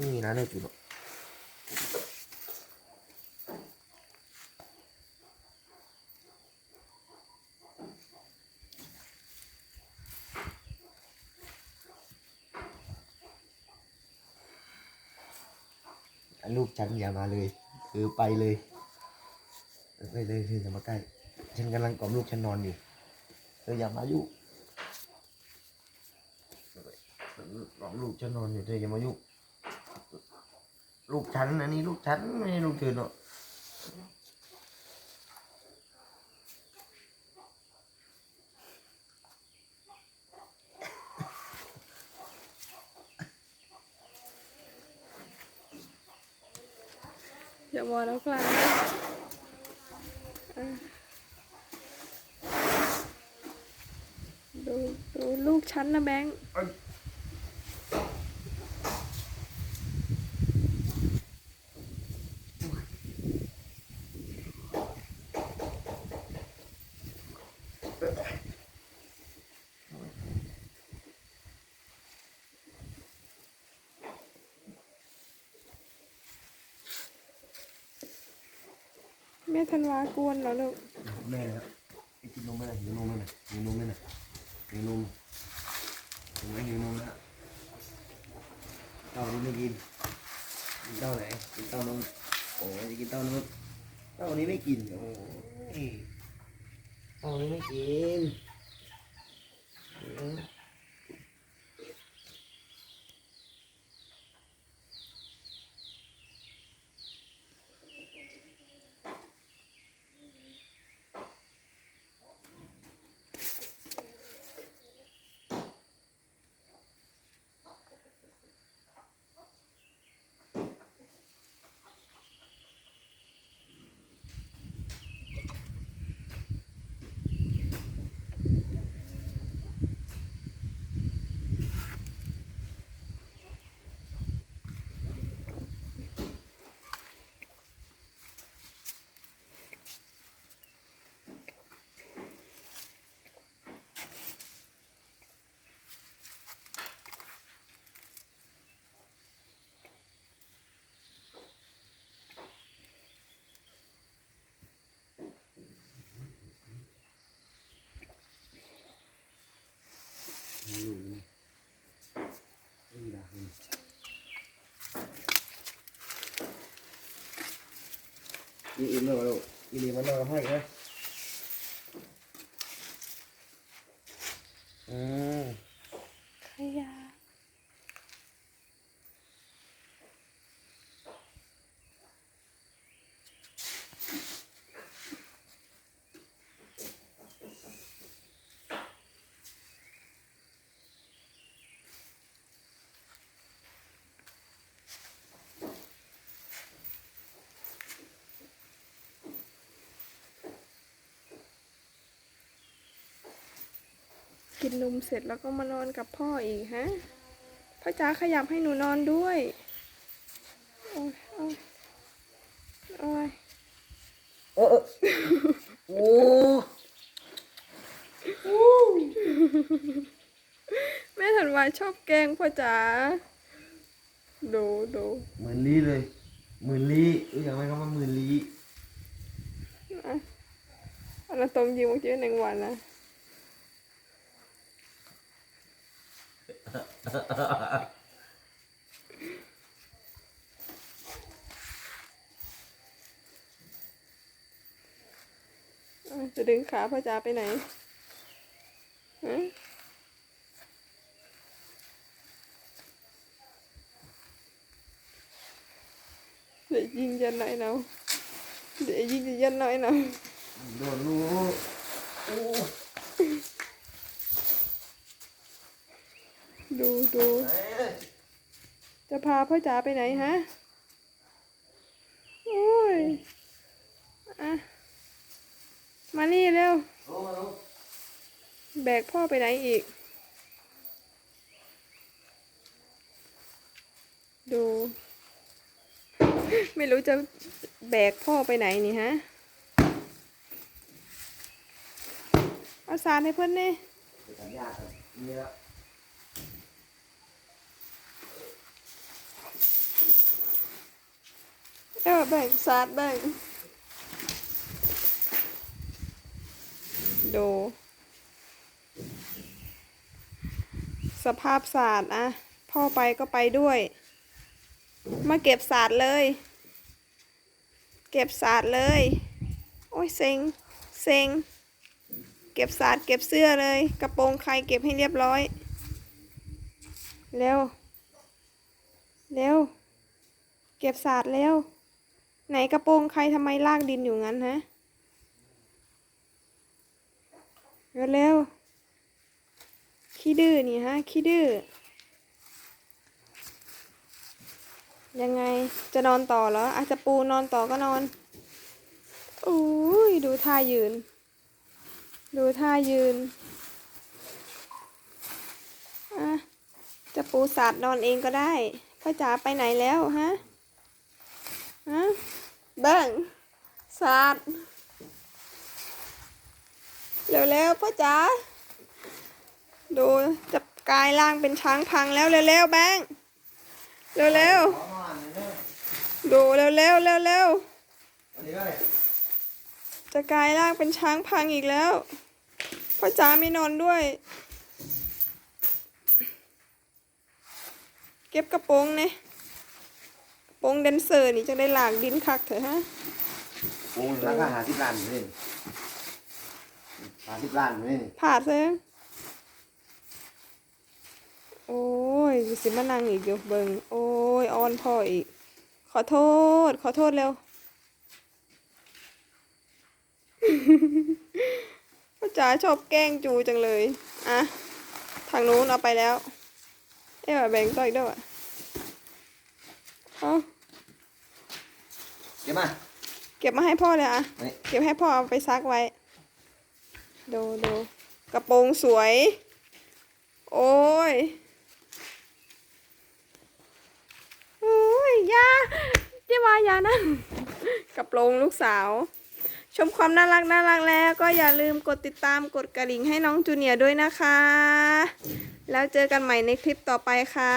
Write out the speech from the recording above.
นี่นะเนี่ยจุดลูกฉันอย่ามาเลย คือไปเลยไปเลยเธออย่ามาใกล้ ฉันกำลังกล่อมลูกฉันนอนอยู่เธออย่ามายุ่งกล่อมลูกฉันนอนอยู่เธออย่ามายุ่ง ลูกฉันอันนี้ลูกฉันไม่ใช่ลูกเธอเนาะอย่ามองแล้วกลางอะดูดูลูกฉันนะแบงค์ ม่ธันวากวนเหรอลูกแม่ครับไอ้กินนมไหมล่ะหิวนมไหมล่ะหิวนมไหมล่ะหิวนมเห็นไหมหิวนมนะเต้านี้ไม่กินกินเต้าไหนกินเต้านมโอ้ยจะกินเต้านมเต้านี้ไม่กินโอ้ยเต้านี้ไม่กิน ไม่รู้นะไม่ด่าเลยนี่อิ่มแล้วเหรอลูกกินอิ่มมันนอนให้ไหมอืม ขยะ กินนมเสร็จแล้วก็มานอนกับพ่ออีกฮะ พ่อจ๋าขยับให้หนูนอนด้วย โอ้ยโอ้ยโอ้ยเออเออโอ้แม่ถันวาชอบแกล้งพ่อจ๋าดูดูเหมือนลีเลยหมื่นลีรู้อย่างไรคำว่าหมื่นลีอะอันนั้นต้มยิงเมื่อกี้หนึ่งวันนะอะ จะดึงขาพ่อจ๋าไปไหนฮะเดี๋ยวยิงยันหนเนาะเดี๋ยวยิงยันหนเนาะโดนลูกโอ้ ดูดูจะพาพ่อจ๋าไปไหนฮะโอ้ยอะมานี่เร็ว แบกพ่อไปไหนอีก ดู ไม่รู้จะแบกพ่อไปไหนนี่ฮะเอาสารให้เพื่อนนี่ ไปทำยากครับนี่แล้ว เออ แบ่งสาดแบ่งดู สภาพศาสตร์อะพ่อไปก็ไปด้วย มาเก็บศาสตร์เลย เก็บศาสตร์เลย โอ้ยเซ็งเซ็งเก็บศาสตร์เก็บเสื้อเลย กระโปรงใครเก็บให้เรียบร้อย เร็ว เร็ว เก็บศาสตร์เร็ว ไหนกระโปรงใครทำไมลากดินอยู่งั้นฮะ เร็วเร็วขี้ดื้อนี่ฮะขี้ดื้อ ยังไงจะนอนต่อเหรออาจจะปูนอนต่อก็นอนโอ้ยดูท่ายืน ดูท่ายืนอะจะปูสัตว์นอนเองก็ได้พ่อจ๋าไปไหนแล้วฮะ ฮะเบิ้งสัตว์เร็วๆพ่อจ๋าดูจะกลายร่างเป็นช้างพังแล้วเร็วๆแบงเร็วๆดูเร็วๆเร็วๆจะกลายร่างเป็นช้างพังอีกแล้วพ่อจ๋าไม่นอนด้วย เก็บกระโปรงเนี่ย งแดนเซอร์นี่จะได้หลากดินคักเถอะฮะวงราคาหาสิบล้านอยู่นี่หาสิบล้านอยู่นี่ผาดซะโอ้ยสิมานั่งอีกอยู่เบิงโอ้ยออนพ่ออีก ขอโทษ ขอโทษเร็วพ่อจ๋าชอบแกล้งจูจังเลย อะ ทางนู้นเอาไปแล้ว เอ้ยแบ่งต่อยด้วยเอาเก็บ มา เก็บมาให้พ่อเลยอะ นี่ เก็บให้พ่อเอาไปซักไว้ ดูดูกระโปรงสวย โอ้ยโอ้ยอยาเจ้าว่าอยานะกระโปรงลูกสาว ชมความน่ารักน่ารักแล้ว ก็อย่าลืมกดติดตามกดกระดิ่งให้น้องจูเนียร์ด้วยนะคะ แล้วเจอกันใหม่ในคลิปต่อไปค่ะ